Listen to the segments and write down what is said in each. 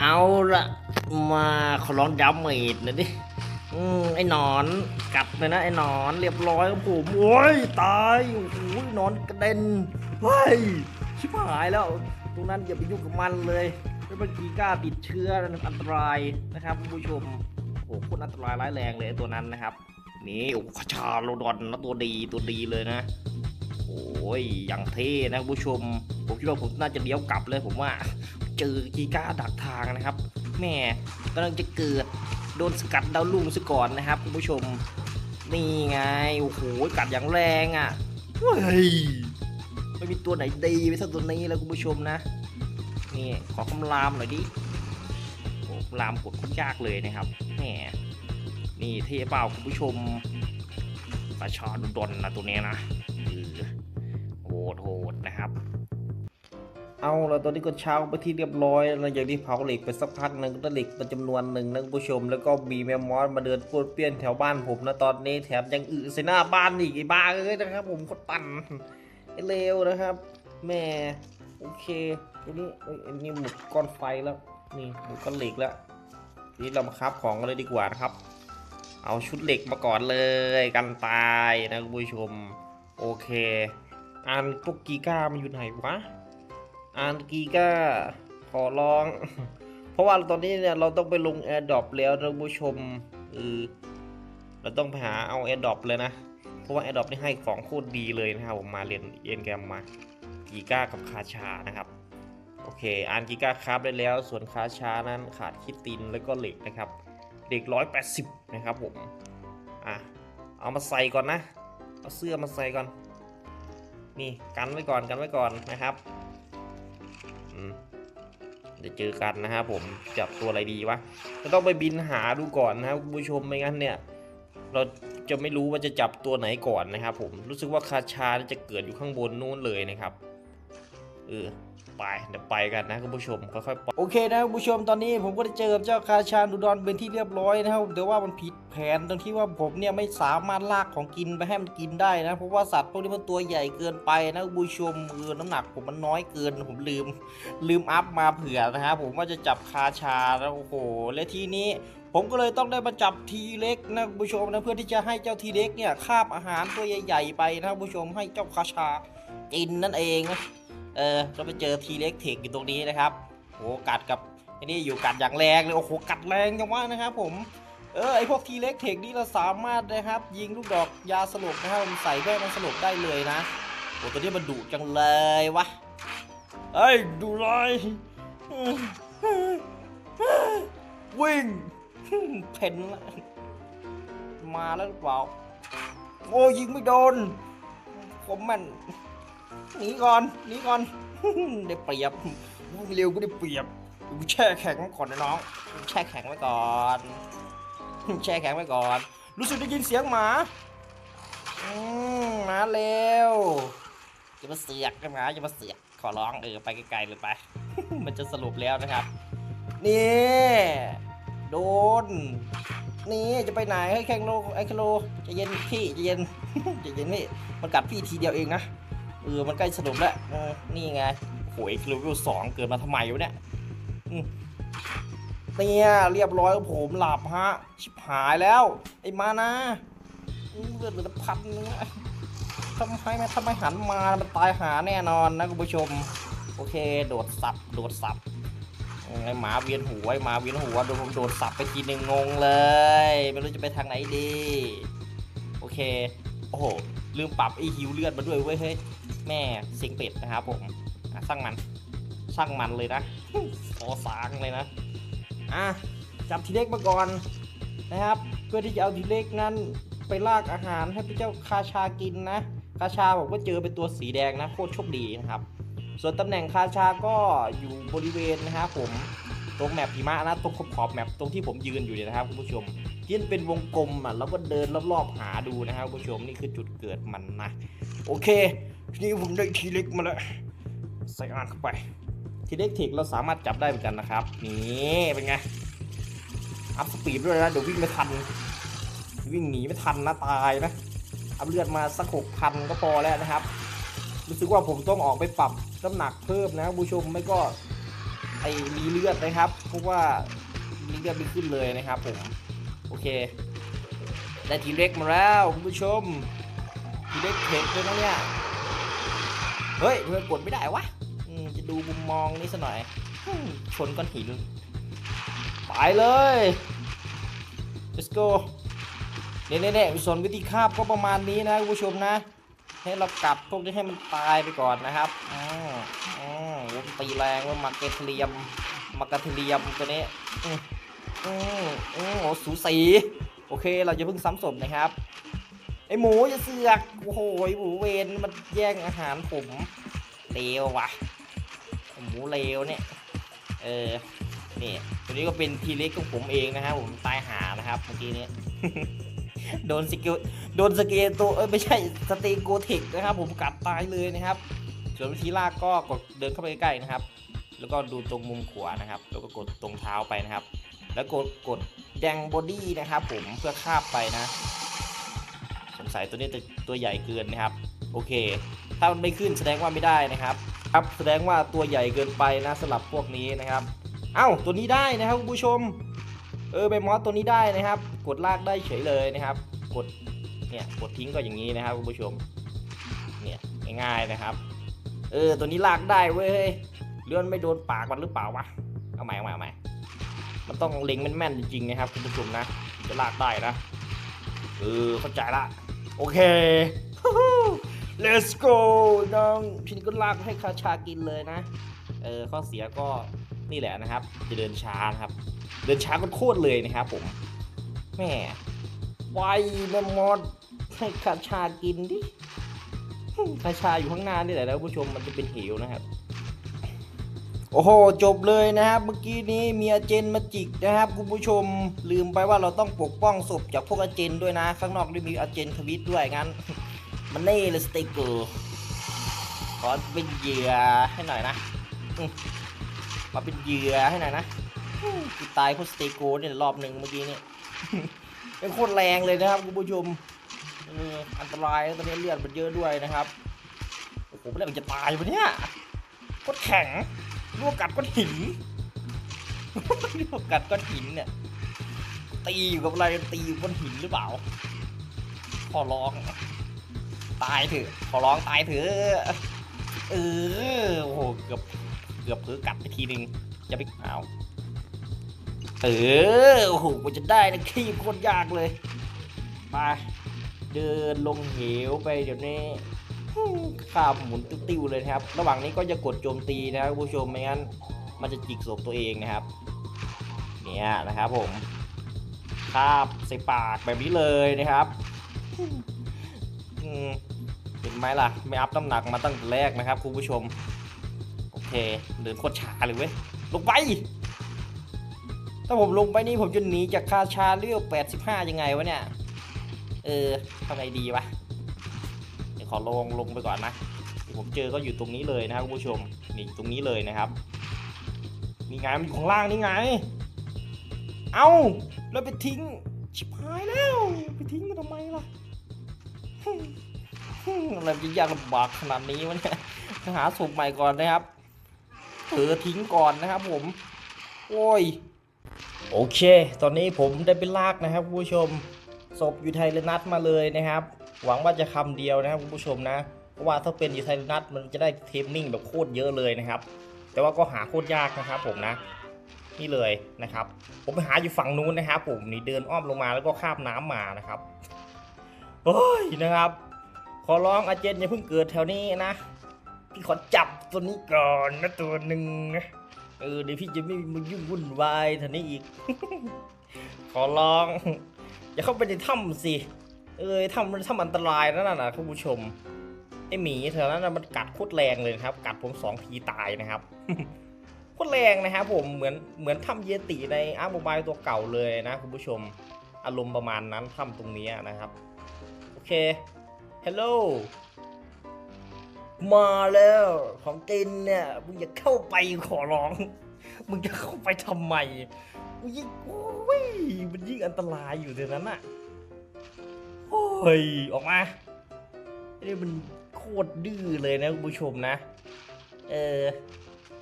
เอาละมาขอร้องย้ำเมดหน่อยดิอืมไอ้นอนกัดเลยนะไอ้นอนเรียบร้อยครับผมโอ้ยตายโอ้โหนอนกระเด็นเฮ้ยชิบหายแล้ว ตรงนั้นอย่าไปยุ่งกับมันเลยแล้วเมื่อกี้กล้าติดเชื้ออันตรายนะครับผู้ชมโอ้โหโคตรอันตรายร้ายแรงเลยตัวนั้นนะครับ นี่โอ้โหชาโลดอนนะตัวดีตัวดีเลยนะโอ้ยอย่างเท่นะผู้ชมผมคิดว่าผมน่าจะเลี้ยวกลับเลยผมว่า เจอกีก้าดักทางนะครับ แม่กำลังจะเกิดโดนสกัดดาวลุ่งซะก่อนนะครับคุณผู้ชมนี่ไงโอ้โหกัดอย่างแรงอะเฮ้ยไม่มีตัวไหนดีไปเท่าตัวนี้แล้วคุณผู้ชมนะนี่ขอคำรามหน่อยดิโอ้คำรามกดโคตรยากเลยนะครับแหมนี่เทเปล่าคุณผู้ชมประชาดดนนะตัวเนี้ยนะโหดโหดนะครับ เอาแล้วตอนนี้ก็เช้าไปที่เรียบร้อยแล้วอย่างที่เผาเหล็กไปสักพักหนึ่งก็เหล็กเป็นจำนวนหนึ่งนะคุณผู้ชม แล้วก็มีแมมมอสมาเดินป้วนเปี้ยนแถวบ้านผมนะตอนนี้แถมยังอึใส่หน้าบ้านอีกไอ้บ้าเอ้ยนะครับ ผมก็ตันไอ้เลวนะครับแม่โอเคทีนี้เอ้ยอันนี้หมดก้อนไฟแล้วนี่หมดก้อนเหล็กแล้วทีนี้เรามาคราบของกันเลยดีกว่านะครับ เอาชุดเหล็กมาก่อนเลยกันตายนะคุณผู้ชม โอเคอันพวกกีก้ามันอยู่ไหนวะ อันกีก้าขอร้อง เพราะว่าตอนนี้เนี่ยเราต้องไปลงแอร์ดรอปแล้วนะคุณผู้ชมเออเราต้องไปหาเอาแอร์ดรอปเลยนะ เพราะว่าแอร์ดรอปนี่ให้ของโคตรดีเลยนะครับผมมาเรียนเอ็นแกมมากีก้ากับคาชานะครับโอเคอันกีก้าคราฟได้แล้ว ส่วนคาชานั้นขาดคิตินแล้วก็เหล็กนะครับเหล็ก180นะครับผมอะเอามาใส่ก่อนนะ เอาเสื้อมาใส่ก่อน นี่กันไว้ก่อนกันไว้ก่อนนะครับ เดี๋ยวเจอกันนะครับผมจับตัวอะไรดีวะจะต้องไปบินหาดูก่อนนะครับคุณผู้ชมไม่งั้นเนี่ย เราจะไม่รู้ว่าจะจับตัวไหนก่อนนะครับผมรู้สึกว่าคาชาจะเกิดอยู่ข้างบนนู้นเลยนะครับเออ ไปเดี๋ยวไปกันนะคุณผู้ชมค่อยๆไปโอเคนะคุณผู้ชมตอนนี้ผมก็ได้เจอกับเจ้าคาชาดูดอนเป็นที่เรียบร้อยนะครับแต่ว่ามันผิดแผนตรงที่ว่าผมเนี่ยไม่สามารถลากของกินไปให้มันกินได้นะเพราะว่าสัตว์พวกนี้มันตัวใหญ่เกินไปนะคุณผู้ชมเออน้ำหนักผมมันน้อยเกินผมลืม ลืมอัพมาเผื่อนะครับผมว่าจะจับคาชาแล้วโอ้โหและทีนี้ผมก็เลยต้องได้มาจับทีเล็กนะคุณผู้ชมนะเพื่อที่จะให้เจ้าทีเล็กเนี่ยคาบอาหารตัวใหญ่ ๆ ไปนะคุณผู้ชมให้เจ้าคาชากินนั่นเองนะ ออก็ไปเจอทีเล็กเทคอยู่ตรงนี้นะครับโอ้กัดกับไอ้นี่อยู่กัดอย่างแรงเลยโอ้โหกัดแรงจังวะนะครับผมเออไอพวกทีเล็กเทคนี่เราสามารถนะครับ ยิงลูกดอกยาสลบนะครับมันใส่เพื่อให้มันสลบได้เลยนะโอ้ตัวนี้มันดุจังเลยวะเอ้ยดูเลยวิ่งเพนละมาแล้วหรือเปล่าโอ้ยิงไม่โดนผมมัน หนีก่อนหนีก่อนได้เปรียบวิ่งเร็วก็ได้เปรียบกูแช่แข็งไว้ก่อนนะน้องแช่แข็งไว้ก่อนแช่แข็งไว้ก่อน รู้สึกได้ยินเสียงหมาอืมมาเร็วอย่ามาเสือกนะอย่ามาเสือกขอร้องเออไปไกลๆเลยไป มันจะสรุปแล้วนะครับ นี่โดนนี่จะไปไหนให้แข่งโลไอ้คโลจะเย็นพี่จะเย็นจะเย็นพี่มันกัดพี่ทีเดียวเองนะ เออ มันใกล้สรุปแล้วนี่ไงโอ้ยเลเวลสองเกิดมาทำไมวะเนี่ยเนี่ยเรียบร้อยผมหลับฮะ ชิบหายแล้ว ไอ้มานะเลือดเหลือพันนึงทำไมไม่ทำไมหันมา มันตายหาแน่นอนนะคุณผู้ชม โอเค โดดสับ โดดสับไอหมาเวียนหัวไอหมาเวียนหัวโดนผมโดดสับไปทีนึงงงเลย ไม่รู้จะไปทางไหนดี โอเค โอ้โห ลืมปรับไอฮิวเลือดมาด้วยเว้ยเฮ้ย แม่สียงเป็ดนะครับผมอะสร้างมันสร้างมันเลยนะโอสางเลยนะอะจับทีเล็กมาก่อนนะครับ เพื่อที่จะเอาทีเล็กนั้นไปลากอาหารให้พระเจ้าคาชากินนะคาชาผมก็เจอเป็นตัวสีแดงนะโคตรโชคดีนะครับส่วนตำแหน่งคาชาก็อยู่บริเวณนะครับผมตรงแมปหิมะนะตรงขอบขอบแมปตรงที่ผมยืนอยู่เนี่ยนะครับคุณผู้ชมที่นเป็นวงกลมอะแล้วก็เดินรอบๆหาดูนะครับคุณผู้ชมนี่คือจุดเกิดมันนะโอเค ทีนี้ผมได้ทีเล็กมาแล้วใส่อ่านเข้าไป ทีเล็กเทคเราสามารถจับได้เหมือนกันนะครับ นี่เป็นไง อัพสปีดด้วยนะ เดี๋ยววิ่งไม่ทัน วิ่งหนีไม่ทันนะตายนะเอาเลือดมาสักหกพันก็พอแล้วนะครับ รู้สึกว่าผมต้องออกไปปรับน้ำหนักเพิ่มนะคุณผู้ชมไม่ก็ไอ้รีเลือดนะครับเพราะว่ารีเลือดไม่ขึ้นเลยนะครับผมโอเค ได้ทีเล็กมาแล้วคุณผู้ชมทีเล็กเผ็ดเลยนะเนี่ย เฮ้ยทำไมกดไม่ได้วะจะดูมุมมองนี่สัหน่อยชนก้อนหิน ไปเลย let's go เนี่ยเนี่ยเน่ส่วนวิธีคาบก็ประมาณนี้นะคุณผู้ชมนะ ให้เรากัดพวกนี้ให้มันตายไปก่อนนะครับอืมอืมโอ้ตีแรงว่ามาเกเทเรียมมากาเทียมตัวนี้อืมอืมอืมโอ้สูสี โอเค เราจะเพิ่งซ้ำศพนะครับ ไอหมูจะเสือกโอ้โหไอหมูเวนมันแย่งอาหารผมเลวว่ะหมูเลวเนี่ย เออนี่ตัวนี้ก็เป็นทีเล็กของผมเองนะครับผมตายหานะครับเมื่อกี้นี้โดนสกิลโดนสเกลตัวเอ้ยไม่ใช่สเตโกเทคนะครับ ผมกัดตายเลยนะครับส่วนวิธีลากก็กดเดินเข้าไปใกล้ๆนะครับ แล้วก็ดูตรงมุมขวานะครับ แล้วก็กดตรงเท้าไปนะครับ แล้วกดกดแดงบอดี้นะครับ ผมเพื่อคาบไปนะ สงสัยตัวนี้ตัวตัวใหญ่เกินนะครับ โอเค ถ้ามันไม่ขึ้นแสดงว่าไม่ได้นะครับ ครับแสดงว่าตัวใหญ่เกินไปนะสำหรับพวกนี้นะครับ เอ้าตัวนี้ได้นะครับคุณผู้ชม เออใบมอสตัวนี้ได้นะครับ กดลากได้เฉยเลยนะครับ กดเนี่ยกดทิ้งก็อย่างนี้นะครับคุณผู้ชม เนี่ยง่ายๆนะครับ เออตัวนี้ลากได้เว้ยเลื่อนไม่โดนปากมันหรือเปล่าวะเอาใหม่เอาใหม่เอาใหม่มันต้องเล็งแม่นๆจริงๆนะครับคุณผู้ชมนะจะลากได้นะเออเข้าใจละ โอเค let's go น้องทีนี้ก็ลากให้คาชากินเลยนะ เออข้อเสียก็นี่แหละนะครับ จะเดินช้านะครับ เดินช้าก็โคตรเลยนะครับผมแหม่ไวแมมมอดให้คาชากินดิคาชาอยู่ข้างหน้านี่แหละนะคุณผู้ชมมันจะเป็นเหวนะครับ โอ้โห จบเลยนะครับเมื่อกี้นี้มีอาเจนมาจิกนะครับคุณผู้ชมลืมไปว่าเราต้องปกป้องศพจากพวกอาเจนด้วยนะ ข้างนอกได้มีอาเจนทวิตด้วยงั้น มันเน่เลยสเต็กเกอร์ขอเป็นเหยื่อให้หน่อยนะมาเป็นเหยื่อให้หน่อยนะกูตายเพราะสเต็กโกเนี่ยรอบหนึ่งเมื่อกี้เนี่ยเป็นโคตรแรงเลยนะครับคุณผู้ชมอันตรายตอนนี้เลือดมันเยอะด้วยนะครับโอ้โหแล้วมันจะตายปะเนี่ยโคตรแข็ง ลวกกัดก้อนหินลวกกัดก้อนหินเนี่ย ตีอยู่กับอะไรตีอยู่ก้อนหินหรือเปล่า ขอร้อง ตายเถอะ ขอร้องตายเถอะ เออ โอ้โห เกือบ เกือบเผือกัดไปทีนึง จะไปเอาเออ โอ้โหกูจะได้นะขี้โคตรยากเลย มา เดินลงเหวไปเดี๋ยวนี้ ข้ามหมุนติ้วๆเลยนะครับ ระหว่างนี้ก็จะกดโจมตีนะครับผู้ชมไม่งั้นมันจะจิกศพตัวเองนะครับ เนี่ยนะครับผมคาบใส่ปากแบบนี้เลยนะครับเห็นไหมล่ะ ไม่อัพน้ำหนักมาตั้งแต่แรกนะครับคุณผู้ชม โอเคเดินโคตรช้าเลยเว้ย ลงไป ถ้าผมลงไปนี่ผมจะหนีจากคาชาเรียว85 ยังไงวะเนี่ย เออทำไงดีวะ ขอลงลงไปก่อนนะผมเจอก็อยู่ตรงนี้เลยนะครับคุณผู้ชมนี่ตรงนี้เลยนะครับนี่ไงมันอยู่ข้างล่างนี่ไง เอาแล้วไปทิ้งชิบหายแล้วไปทิ้งมันทำไมล่ะอะไรจะยากลำบากขนาดนี้วะเนี่ยหาศพใหม่ก่อนนะครับเผลอทิ้งก่อนนะครับผม โอ้ย โอเค ตอนนี้ผมได้ไปลากนะครับคุณผู้ชมศพอยู่ไทยเลนัทมาเลยนะครับ หวังว่าจะคำเดียวนะครับคุณผู้ชมนะเพราะว่าถ้าเป็นยูไทยเลนัทมันจะได้เทมมิ่งแบบโคตรเยอะเลยนะครับ แต่ว่าก็หาโคตรยากนะครับผมนะนี่เลยนะครับ ผมไปหาอยู่ฝั่งนู้นนะครับผมนี่เดินอ้อมลงมาแล้วก็ข้ามน้ำมานะครับโอ้ยนะครับ ขอร้องอาเจนอย่าเพิ่งเกิดแถวนี้นะพี่ขอจับตัวนี้ก่อนนะตัวหนึ่งนะเออเดี๋ยวพี่จะไม่มายุ่งวุ่นวายแถวนี้อีก ขอร้อง อย่าเข้าไปในถ้ำสิ เออถ้ำมันถ้ำอันตรายนั่นน่ะคุณผู้ชมไอหมีแถวนั้นน่ะมันกัดโคตรแรงเลยครับ กัดผมสองทีตายนะครับโคตรแรงนะครับผมเหมือนเหมือนถ้ำเยติในอาร์โมบายตัวเก่าเลยนะคุณผู้ชม อารมณ์ประมาณนั้นถ้ำตรงนี้นะครับ โอเคฮัลโหลมาแล้วของกินเนี่ยมึงอย่าเข้าไปขอร้อง มึงจะเข้าไปทำไมมึงยิ่งโอ้ยมันยิ่งอันตรายอยู่เดี๋ยวนั้นอะ โอ้ย ออกมานี่มันโคตรดื้อเลยนะคุณผู้ชมนะ เออ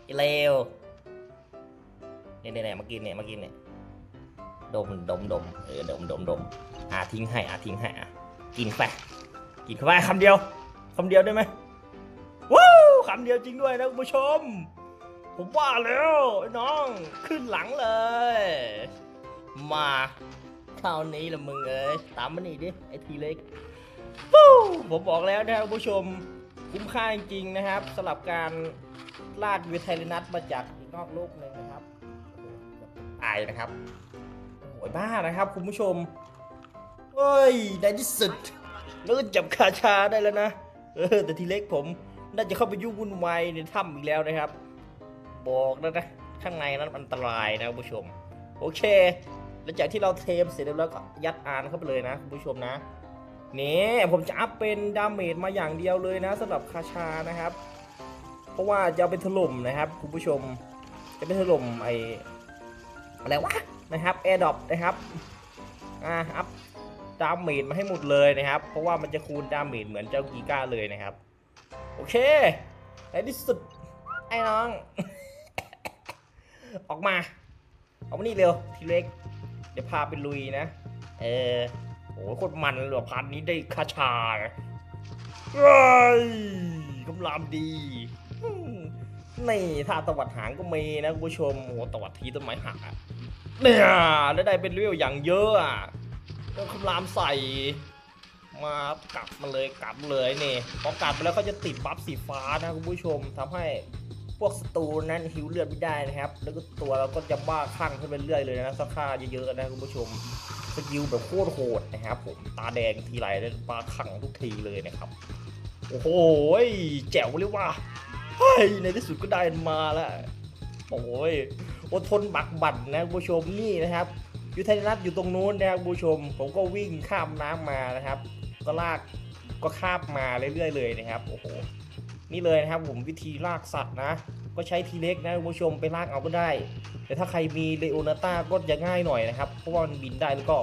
ไอ้เลวเนี่ยเนี่ยมากินเนี่ยมากินเนี่ยดมดมดมเออดมดมดมอ่าทิ้งให้อ่าทิ้งให้อะกินไปกินเข้าไปคำเดียวคำเดียวได้ไหมว้าวคำเดียวจริงด้วยนะคุณผู้ชม ผมว่าแล้วไอ้น้องขึ้นหลังเลย มา คราวนี้ละมึงเอ้ยตามมานี่ดิไอทีเล็กผมบอกแล้วนะครับผู้ชมคุ้มค่าจริงๆนะครับสำหรับการลากวิวไทยนัทมาจากอีกนอกโลกหนึ่งนะครับโอ้โหแบบตายนะครับโอยบ้านะครับ คุณผู้ชมเฮ้ยในที่สุดแล้วก็จับคาชาได้แล้วนะเออแต่ทีเล็กผมน่าจะเข้าไปยุ่งวุ่นวายในถ้ำอีกแล้วนะครับ บอกแล้วนะข้างในนั้นอันตรายนะคุณผู้ชม โอเค ลังจากที่เราเทมเสร็จเรียบร้อยก็ยัดอานเข้าไปเลยนะคุณผู้ชมนะนี่ผมจะอัพเป็นดาเมจมาอย่างเดียวเลยนะสำหรับคาชานะครับ เพราะว่าจะเอาไปถล่มนะครับคุณผู้ชม จะไปถล่มไออะไรวะนะครับแอร์ดอปนะครับอ่าอัพดาเมจมาให้หมดเลยนะครับ เพราะว่ามันจะคูณดาเมจเหมือนเจ้ากีก้าเลยนะครับ โอเคในที่สุดไอ้น้อง ออกมา ออกมานี่เร็วทีเล็ก ดี๋ยวพาไปลุยนะ เออโหโคตรมันเลยว่ะพันนี้ได้คาชาเฮ้ยกำลามดีนี่ถ้าตวัดหางก็มีนะคุณผู้ชมโอ้โหตวัดทีต้นไม้หักเนี่ยแล้วได้เป็นเรียวอย่างเยอะอะแล้วคำรามใส่มากลับมาเลยกลับเลยนี่พอกลับไปแล้วก็จะติดบัฟสีฟ้านะคุณผู้ชมทำให้ พวกศัตรูนั้นหิวเลือดไม่ได้นะครับ แล้วก็ตัวเราก็จะบ้าคลั่งขึ้นไปเรื่อยเลยนะสักค่าเยอะๆนะคุณผู้ชมสกิลแบบโคตรโหดนะครับผมตาแดงทีไรแล้วบ้าคลั่งทุกทีเลยนะครับโอ้โหแจ๋วเลยว่ะเฮ้ยในที่สุดก็ได้มาแล้วโอ้ยอดทนบักบั่นนะคุณผู้ชมนี่นะครับยูไทยนัทอยู่ตรงนู้นนะครับคุณผู้ชม ผมก็วิ่งข้ามน้ำมานะครับ ก็ลากก็คาบมาเรื่อยๆเลยนะครับโอ้โห นี่เลยนะครับผมวิธีลากสัตว์นะ ก็ใช้ทีเล็กนะคุณผู้ชมไปลากเอาก็ได้ แต่ถ้าใครมีเลโอนาต้าก็จะง่ายหน่อยนะครับ เพราะว่ามันบินได้แล้วก็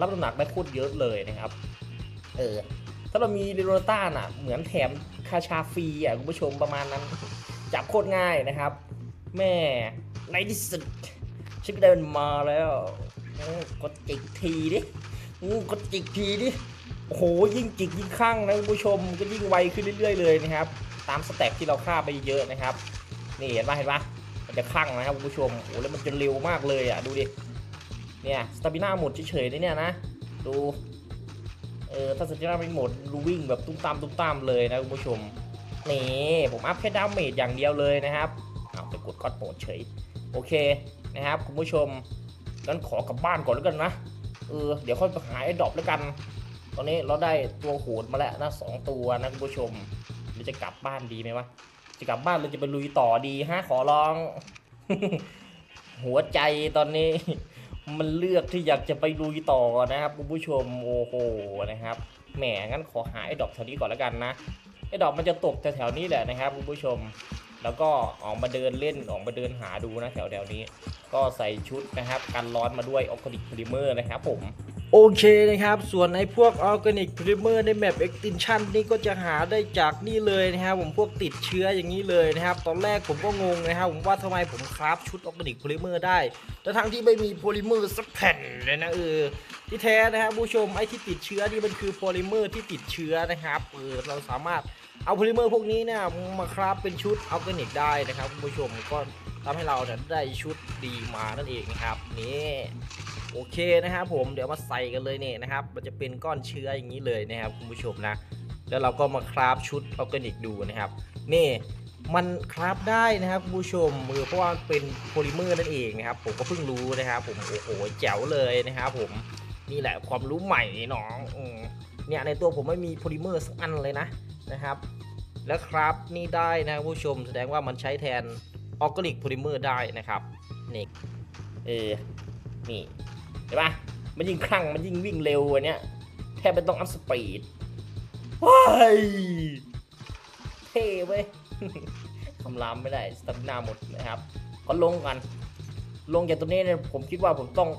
รับน้ำหนักได้โคตรเยอะเลยนะครับ เออ ถ้าเรามีเลโอนาต้าน่ะ เหมือนแถมคาชาฟรีอะคุณผู้ชมประมาณนั้น จับโคตรง่ายนะครับ แม่ในที่สุดฉันก็เดินมาแล้วกดจิกทีดิอู้กดจิกทีดิโอ้โหยิ่งจิกยิ่งคลั่งนะคุณผู้ชมก็ยิ่งไวขึ้นเรื่อยๆเลยนะครับ ตามสเต็ปที่เราฆ่าไปเยอะนะครับ นี่เห็นปะเห็นปะมันจะคลั่งนะครับคุณผู้ชมโอ้โหแล้วมันจะเร็วมากเลยอะดูดิเนี่ยสตามิน่าหมดเฉยๆเลยเนี่ยนะดูเออถ้าสตามิน่าไม่หมดดูวิ่งแบบตุ้มตามตุ้มตามเลยนะคุณผู้ชมนี่ผมอัพแค่ดาเมจอย่างเดียวเลยนะครับเอาจะกดก็อดโหมดเฉยโอเคนะครับคุณผู้ชมงั้นขอกลับบ้านก่อนแล้วกันนะเออเดี๋ยวค่อยไปหาไอ้ดรอปแล้วกัน ตอนนี้เราได้ตัวโหดมาแล้วนะสองตัวนะคุณผู้ชม เราจะกลับบ้านดีไหมวะ จะกลับบ้านเราจะไปลุยต่อดีฮะขอร้อง หัวใจตอนนี้ มันเลือกที่อยากจะไปลุยต่อนะครับคุณผู้ชมโอ้โหนะครับแหมงั้นขอหาไอ้ดอกแถวนี้ก่อนแล้วกันนะไอ้ดอกมันจะตกแถวๆนี้แหละนะครับคุณผู้ชม แล้วก็ออกมาเดินเล่นออกมาเดินหาดูนะแถวๆนี้ ก็ใส่ชุดนะครับกันร้อนมาด้วยออร์แกนิกพลิเมอร์นะครับผม โอเคนะครับ ส่วนในพวกออร์แกนิกพลิเมอร์ในแมป extension นี่ก็จะหาได้จากนี่เลยนะครับผมพวกติดเชื้ออย่างนี้เลยนะครับ ตอนแรกผมก็งงนะครับผมว่าทำไมผมคราฟชุดออร์แกนิกพลิเมอร์ได้แต่ทั้งที่ไม่มีโพลิเมอร์สักแผ่นเลยนะเออที่แท้นะครับผู้ชมไอ้ที่ติดเชื้อนี่มันคือโพลิเมอร์ที่ติดเชื้อนะครับเออเราสามารถเอาโพลิเมอร์พวกนี้เนี่ยมาคราฟเป็นชุดออร์แกนิกได้นะครับผู้ชมก็ ทำให้เราเนี่ยได้ชุดดีมานั่นเองนะครับนี่โอเคนะครับผมเดี๋ยวมาใส่กันเลยเนี่ยนะครับ มันจะเป็นก้อนเชื้ออย่างนี้เลยนะครับคุณผู้ชมนะ แล้วเราก็มาคราฟชุดออร์แกนิกดูนะครับนี่มันคราฟได้นะครับคุณผู้ชมมือเพราะว่ามันเป็นโพลิเมอร์นั่นเองนะครับผมก็เพิ่งรู้นะครับ ผมโอ้โหแจ๋วเลยนะครับผมนี่แหละความรู้ใหม่น้องเนี่ยในตัวผมไม่มีโพลิเมอร์สักอันเลยนะนะครับ แล้วครับนี่ได้นะคุณผู้ชมแสดงว่ามันใช้แทน ออร์แกนิกโพลิเมอร์ได้นะครับนี่เออนี่เห็นปะมันยิ่งคลั่งมันยิ่งวิ่งเร็วอันเนี้ยแทบไม่ต้องอัพสปีดว้ายเท่เว้ยคำรามไม่ได้สตามินาหมดนะครับก็ลงกันลงจากตรงนี้เนี่ยผมคิดว่าผมต้อง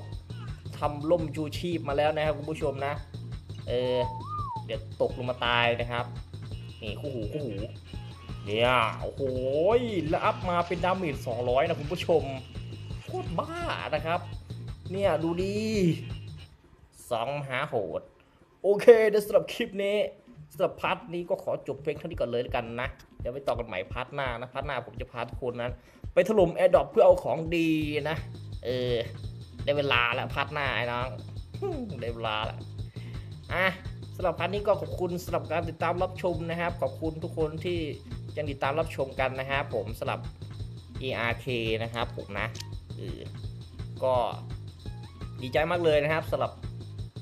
ทำล่มชูชีพมาแล้วนะครับคุณผู้ชมนะ เออ เดี๋ยวตกลงมาตายนะครับ นี่คู่หูคู่หู เนี่ยโอ้โหแล้วอัพมาเป็นดาเมจ200 นะคุณผู้ชมโคตรบ้านะครับ เนี่ยดูดีสองหาโหด โอเคเดี๋ยวสำหรับคลิปนี้สำหรับพาร์ทนี้ก็ขอจบเพลงเท่านี้ก่อนเลยแล้วกันนะ เดี๋ยวไปต่อกันใหม่พาร์ทหน้านะพาร์ทหน้าผมจะพาทุกคนนั้น ไปถล่มแอร์ดรอปเพื่อเอาของดีนะ เออ ได้เวลาแล้วพาร์ทหน้าไอ้น้องได้เวลาแล้วอะสำหรับพาร์ทนี้ก็ขอบคุณสำหรับการติดตามรับชมนะครับ ขอบคุณทุกคนที่ ยังติดตามรับชมกันนะครับผมสำหรับ ERK นะครับผมนะเออก็ดีใจมากเลยนะครับสำหรับ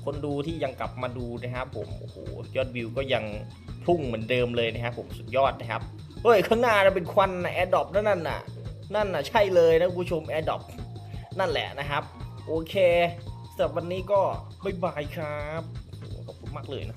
คนดูที่ยังกลับมาดูนะครับผมโอ้โหยอดวิวก็ยังพุ่งเหมือนเดิมเลยนะครับผมสุดยอดนะครับเฮ้ยข้างหน้าเป็นควันนะแอร์ดอปนั่นน่ะนั่นน่ะใช่เลยนะผู้ชมแอร์ดอปนั่นแหละนะครับ โอเคสำหรับวันนี้ก็บ๊ายบายครับขอบคุณมากเลยนะครับ